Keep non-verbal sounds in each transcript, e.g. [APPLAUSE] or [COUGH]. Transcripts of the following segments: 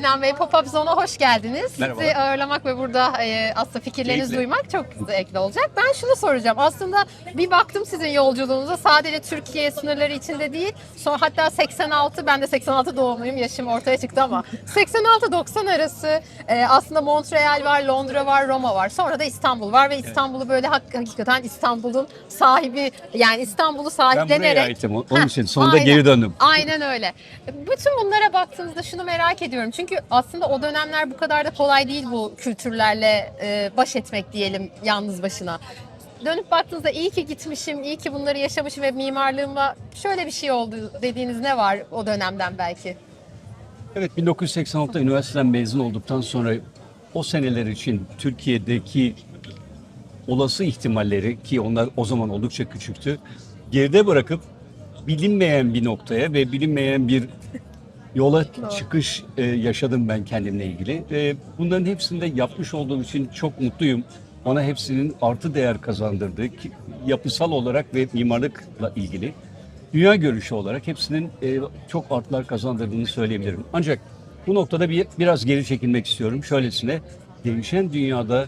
Sinan Bey Pop-Up Zone'a hoş geldiniz. Merhaba. Sizi ağırlamak ve burada e, aslında fikirlerinizi Keyifli. duymak çok zevkli olacak. Ben şunu soracağım. Aslında bir baktım sizin yolculuğunuza sadece Türkiye sınırları içinde değil. Sonra hatta 86, ben de 86 doğumluyum. Yaşım ortaya çıktı ama [LAUGHS] 86-90 arası e, aslında Montreal var, Londra var, Roma var. Sonra da İstanbul var ve İstanbul'u böyle hak- hakikaten İstanbul'un sahibi yani İstanbul'u Ben sahiplenerek buraya aitim. Onun Heh, için sonunda aynen. geri döndüm. Aynen öyle. Bütün bunlara baktığınızda şunu merak ediyorum. Çünkü aslında o dönemler bu kadar da kolay değil bu kültürlerle e, baş etmek diyelim yalnız başına. Dönüp baktığınızda iyi ki gitmişim, iyi ki bunları yaşamışım ve mimarlığıma şöyle bir şey oldu dediğiniz ne var o dönemden belki? Evet 1986'da üniversiteden mezun olduktan sonra o seneler için Türkiye'deki olası ihtimalleri ki onlar o zaman oldukça küçüktü. Geride bırakıp bilinmeyen bir noktaya ve bilinmeyen bir yola çıkış e, yaşadım ben kendimle ilgili. E, bunların hepsini de yapmış olduğum için çok mutluyum. Bana hepsinin artı değer kazandırdığı ki- yapısal olarak ve mimarlıkla ilgili dünya görüşü olarak hepsinin e, çok artılar kazandırdığını söyleyebilirim. Ancak bu noktada bir biraz geri çekilmek istiyorum. Şöylesine değişen dünyada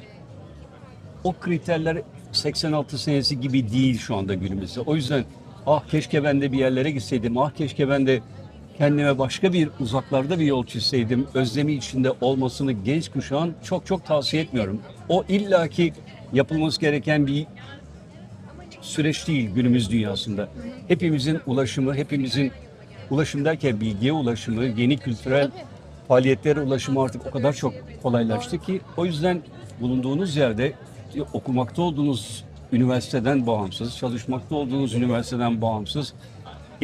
o kriterler 86 senesi gibi değil şu anda günümüzde. O yüzden ah keşke ben de bir yerlere gitseydim, ah keşke ben de kendime başka bir uzaklarda bir yol çizseydim. Özlemi içinde olmasını genç kuşağın çok çok tavsiye etmiyorum. O illaki yapılması gereken bir süreç değil günümüz dünyasında. Hepimizin ulaşımı, hepimizin ulaşım derken bilgiye ulaşımı, yeni kültürel faaliyetlere ulaşımı artık o kadar çok kolaylaştı ki o yüzden bulunduğunuz yerde okumakta olduğunuz üniversiteden bağımsız, çalışmakta olduğunuz üniversiteden bağımsız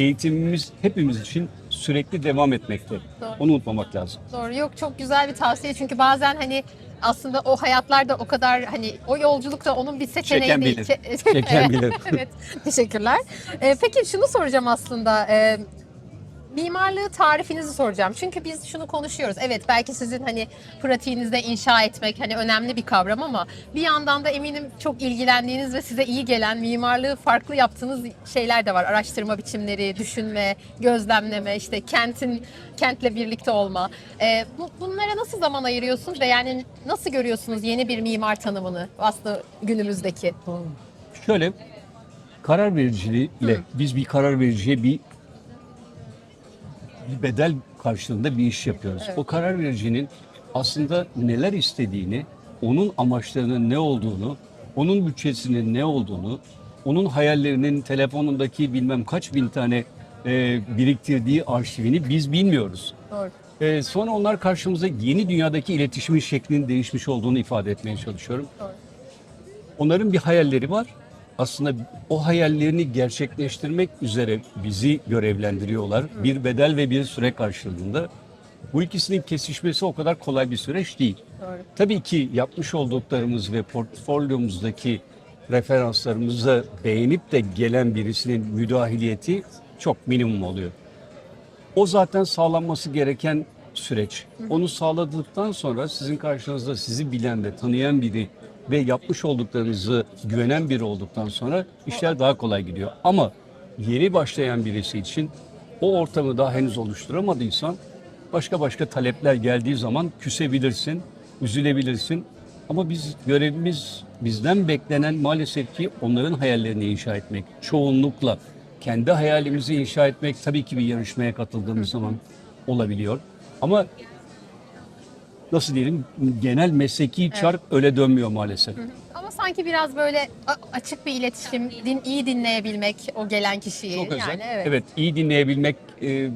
eğitimimiz hepimiz için sürekli devam etmekte. Doğru. Onu unutmamak lazım. Doğru yok çok güzel bir tavsiye çünkü bazen hani aslında o hayatlarda o kadar hani o yolculukta onun bir seçeneği Çeken değil. bilir. Çe- Çeken [LAUGHS] bilir. evet teşekkürler. Ee, peki şunu soracağım aslında. Ee, mimarlığı tarifinizi soracağım. Çünkü biz şunu konuşuyoruz. Evet belki sizin hani pratiğinizde inşa etmek hani önemli bir kavram ama bir yandan da eminim çok ilgilendiğiniz ve size iyi gelen mimarlığı farklı yaptığınız şeyler de var. Araştırma biçimleri, düşünme, gözlemleme, işte kentin kentle birlikte olma. Ee, bu, bunlara nasıl zaman ayırıyorsunuz ve yani nasıl görüyorsunuz yeni bir mimar tanımını aslında günümüzdeki? Şöyle karar vericiliğiyle biz bir karar vericiye bir, bir bedel karşılığında bir iş yapıyoruz. Evet. O karar vericinin aslında neler istediğini, onun amaçlarının ne olduğunu, onun bütçesinin ne olduğunu, onun hayallerinin telefonundaki bilmem kaç bin tane e, biriktirdiği arşivini biz bilmiyoruz. Doğru. E, sonra onlar karşımıza yeni dünyadaki iletişimin şeklinin değişmiş olduğunu ifade etmeye çalışıyorum. Doğru. Onların bir hayalleri var. Aslında o hayallerini gerçekleştirmek üzere bizi görevlendiriyorlar. Bir bedel ve bir süre karşılığında. Bu ikisinin kesişmesi o kadar kolay bir süreç değil. Doğru. Tabii ki yapmış olduklarımız ve portfolyomuzdaki referanslarımızı beğenip de gelen birisinin müdahiliyeti çok minimum oluyor. O zaten sağlanması gereken süreç. Onu sağladıktan sonra sizin karşınızda sizi bilen ve tanıyan biri ve yapmış olduklarınızı güvenen biri olduktan sonra işler daha kolay gidiyor. Ama yeni başlayan birisi için o ortamı daha henüz oluşturamadıysan başka başka talepler geldiği zaman küsebilirsin, üzülebilirsin. Ama biz görevimiz bizden beklenen maalesef ki onların hayallerini inşa etmek. Çoğunlukla kendi hayalimizi inşa etmek tabii ki bir yarışmaya katıldığımız zaman olabiliyor. Ama nasıl diyelim genel mesleki çark öyle dönmüyor maalesef. Ama sanki biraz böyle açık bir iletişim, din, iyi dinleyebilmek o gelen kişiyi. Çok özel. Yani evet. evet. iyi dinleyebilmek e,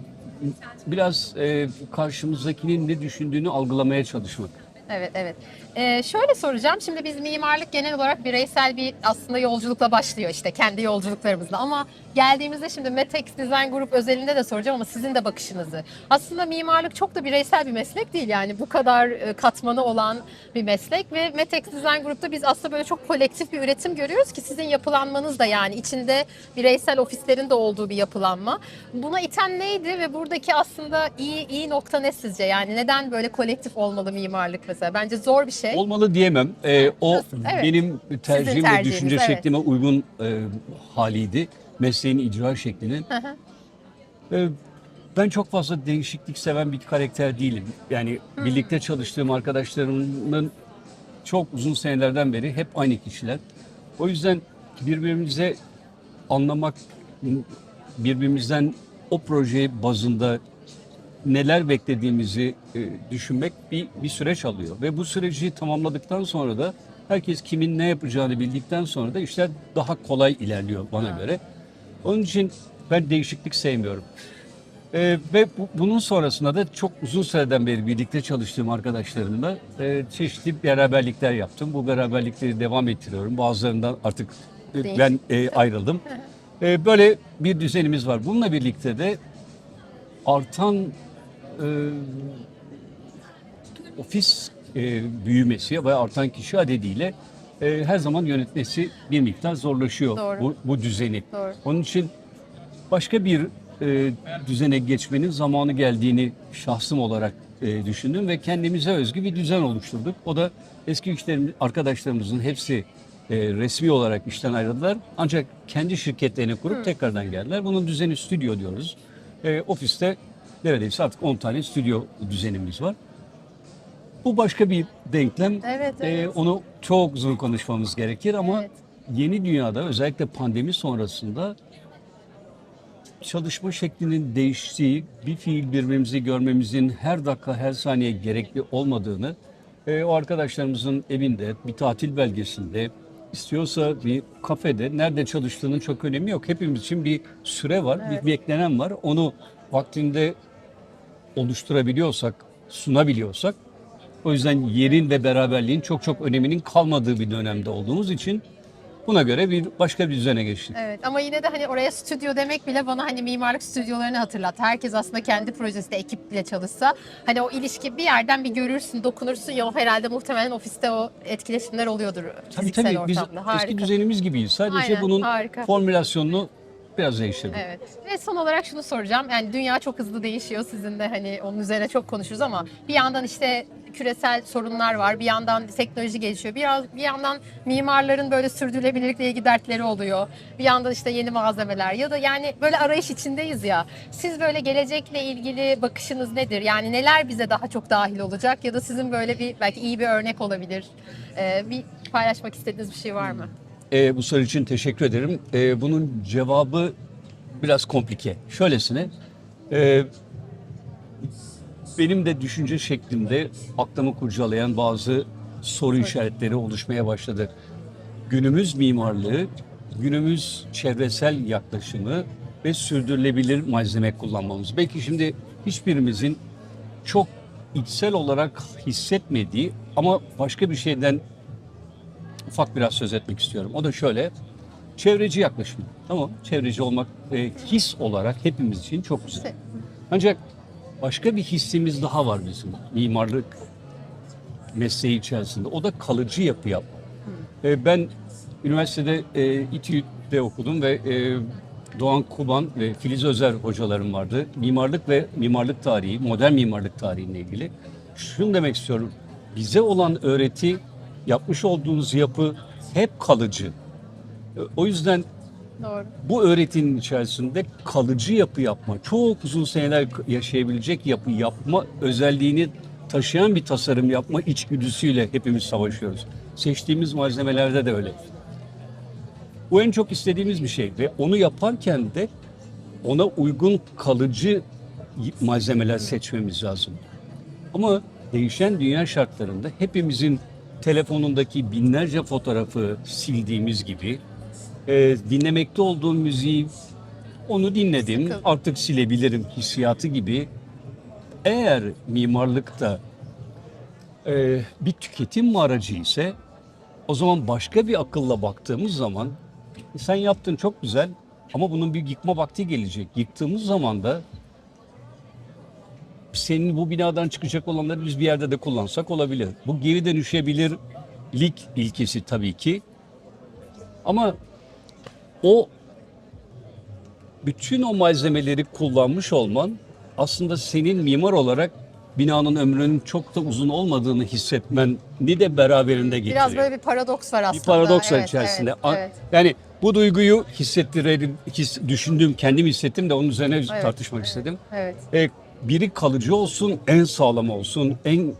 biraz e, karşımızdakinin ne düşündüğünü algılamaya çalışmak. Evet, evet. Ee, şöyle soracağım. Şimdi biz mimarlık genel olarak bireysel bir aslında yolculukla başlıyor işte kendi yolculuklarımızla. Ama geldiğimizde şimdi Metex Design Group özelinde de soracağım ama sizin de bakışınızı. Aslında mimarlık çok da bireysel bir meslek değil yani bu kadar e, katmanı olan bir meslek ve Metex Design Group'ta biz aslında böyle çok kolektif bir üretim görüyoruz ki sizin yapılanmanız da yani içinde bireysel ofislerin de olduğu bir yapılanma. Buna iten neydi ve buradaki aslında iyi iyi nokta ne sizce? Yani neden böyle kolektif olmalı mimarlık mesela? Bence zor bir şey. Olmalı diyemem. E, o? Evet. benim tercihim ve tercihiniz, düşünce evet. şeklime uygun e, haliydi. Mesleğin icra şeklinin. Hı hı. E, Ben çok fazla değişiklik seven bir karakter değilim. Yani birlikte çalıştığım arkadaşlarımın çok uzun senelerden beri hep aynı kişiler. O yüzden birbirimize anlamak, birbirimizden o proje bazında neler beklediğimizi e, düşünmek bir, bir süreç alıyor. Ve bu süreci tamamladıktan sonra da herkes kimin ne yapacağını bildikten sonra da işler daha kolay ilerliyor bana göre. Onun için ben değişiklik sevmiyorum. Ee, ve bu- bunun sonrasında da çok uzun süreden beri birlikte çalıştığım arkadaşlarımla e, çeşitli beraberlikler yaptım. Bu beraberlikleri devam ettiriyorum. Bazılarından artık e, ben e, ayrıldım. [LAUGHS] E, böyle bir düzenimiz var. Bununla birlikte de artan e, ofis e, büyümesi ve artan kişi adediyle e, her zaman yönetmesi bir miktar zorlaşıyor Doğru. bu, bu düzeni. Doğru. Onun için başka bir e, düzene geçmenin zamanı geldiğini şahsım olarak e, düşündüm ve kendimize özgü bir düzen oluşturduk. O da eski işlerimiz, arkadaşlarımızın hepsi e, resmi olarak işten ayrıldılar. Ancak kendi şirketlerini kurup tekrardan geldiler. Bunun düzeni stüdyo diyoruz. E, ofiste neredeyse artık 10 tane stüdyo düzenimiz var. Bu başka bir denklem. Evet, evet. onu çok uzun konuşmamız gerekir ama Evet. yeni dünyada özellikle pandemi sonrasında çalışma şeklinin değiştiği, bir fiil birbirimizi görmemizin her dakika, her saniye gerekli olmadığını, e, o arkadaşlarımızın evinde, bir tatil belgesinde, istiyorsa bir kafede, nerede çalıştığının çok önemi yok. Hepimiz için bir süre var, bir beklenen var. Onu vaktinde oluşturabiliyorsak, sunabiliyorsak, o yüzden yerin ve beraberliğin çok çok öneminin kalmadığı bir dönemde olduğumuz için buna göre bir başka bir düzene geçtik. Evet ama yine de hani oraya stüdyo demek bile bana hani mimarlık stüdyolarını hatırlattı. Herkes aslında kendi projesinde ekiple çalışsa hani o ilişki bir yerden bir görürsün, dokunursun ya o herhalde muhtemelen ofiste o etkileşimler oluyordur Tabii fiziksel tabii biz ortamda. eski Harika. düzenimiz gibiyiz. Sadece Aynen, bunun harika. formülasyonunu biraz değiştirdik. Evet. Ve son olarak şunu soracağım. Yani dünya çok hızlı değişiyor. Sizin de hani onun üzerine çok konuşuruz ama bir yandan işte küresel sorunlar var. Bir yandan teknoloji gelişiyor. Biraz bir yandan mimarların böyle sürdürülebilirlikle ilgili dertleri oluyor. Bir yandan işte yeni malzemeler ya da yani böyle arayış içindeyiz ya. Siz böyle gelecekle ilgili bakışınız nedir? Yani neler bize daha çok dahil olacak ya da sizin böyle bir belki iyi bir örnek olabilir. Ee, bir paylaşmak istediğiniz bir şey var mı? Ee, bu soru için teşekkür ederim. Ee, bunun cevabı biraz komplike. Şöylesine, e, benim de düşünce şeklimde aklımı kurcalayan bazı soru işaretleri oluşmaya başladı. Günümüz mimarlığı, günümüz çevresel yaklaşımı ve sürdürülebilir malzeme kullanmamız. Belki şimdi hiçbirimizin çok içsel olarak hissetmediği ama başka bir şeyden ufak biraz söz etmek istiyorum. O da şöyle, çevreci yaklaşım. Tamam, çevreci olmak e, his olarak hepimiz için çok güzel. Ancak başka bir hissimiz daha var bizim mimarlık mesleği içerisinde. O da kalıcı yapı yapma. E, ben üniversitede e, İTÜ'de okudum ve e, Doğan Kuban ve Filiz Özer hocalarım vardı. Mimarlık ve mimarlık tarihi, modern mimarlık tarihiyle ilgili. Şunu demek istiyorum. Bize olan öğreti, yapmış olduğunuz yapı hep kalıcı. O yüzden doğru. bu öğretinin içerisinde kalıcı yapı yapma, çok uzun seneler yaşayabilecek yapı yapma özelliğini taşıyan bir tasarım yapma içgüdüsüyle hepimiz savaşıyoruz. Seçtiğimiz malzemelerde de öyle. Bu en çok istediğimiz bir şey ve onu yaparken de ona uygun kalıcı malzemeler seçmemiz lazım. Ama değişen dünya şartlarında hepimizin telefonundaki binlerce fotoğrafı sildiğimiz gibi e, dinlemekte olduğum müziği onu dinledim Sıkıldım. artık silebilirim hissiyatı gibi eğer mimarlıkta e, bir tüketim aracı ise o zaman başka bir akılla baktığımız zaman sen yaptın çok güzel ama bunun bir yıkma vakti gelecek. Yıktığımız zaman da senin bu binadan çıkacak olanları biz bir yerde de kullansak olabilir. Bu geri dönüşebilirlik ilkesi tabii ki. Ama o bütün o malzemeleri kullanmış olman aslında senin mimar olarak binanın ömrünün çok da uzun olmadığını hissetmeni de beraberinde getiriyor. Biraz böyle bir paradoks var aslında. bir paradoks var Evet, içerisinde. evet, evet. Yani Bu duyguyu hissettirelim, his, düşündüğüm, kendim hissettim de onun üzerine Evet, tartışmak evet. istedim. Evet. E, biri kalıcı olsun, en sağlam olsun, en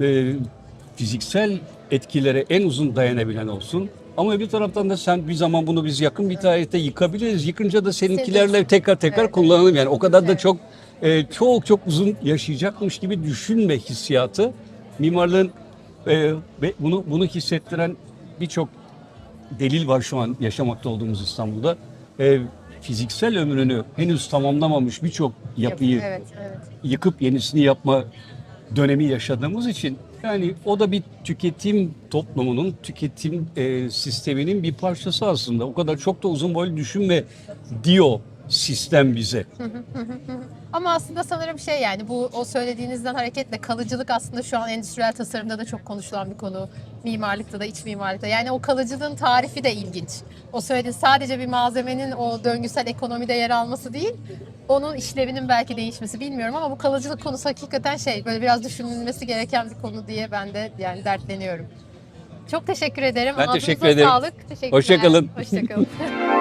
e, fiziksel etkilere en uzun dayanabilen olsun. Ama bir taraftan da sen bir zaman bunu biz yakın bir tarihte yıkabiliriz. Yıkınca da seninkilerle tekrar tekrar Evet. kullanalım. Yani o kadar da çok e, çok çok uzun yaşayacakmış gibi düşünme hissiyatı mimarlığın e, ve bunu bunu hissettiren birçok delil var şu an yaşamakta olduğumuz İstanbul'da. E, fiziksel ömrünü henüz tamamlamamış birçok yapıyı Evet, evet. yıkıp yenisini yapma dönemi yaşadığımız için yani o da bir tüketim toplumunun, tüketim e, sisteminin bir parçası aslında. O kadar çok da uzun boylu düşünme diyor sistem bize. [LAUGHS] Ama aslında sanırım şey yani bu o söylediğinizden hareketle kalıcılık aslında şu an endüstriyel tasarımda da çok konuşulan bir konu. Mimarlıkta da iç mimarlıkta. Yani o kalıcılığın tarifi de ilginç. O söylediğin sadece bir malzemenin o döngüsel ekonomide yer alması değil, onun işlevinin belki değişmesi bilmiyorum ama bu kalıcılık konusu hakikaten şey böyle biraz düşünülmesi gereken bir konu diye ben de yani dertleniyorum. Çok teşekkür ederim. Ben Ağzınıza teşekkür ederim. Sağlık. Teşekkürler. Hoşça kalın. Hoşça kalın. [LAUGHS]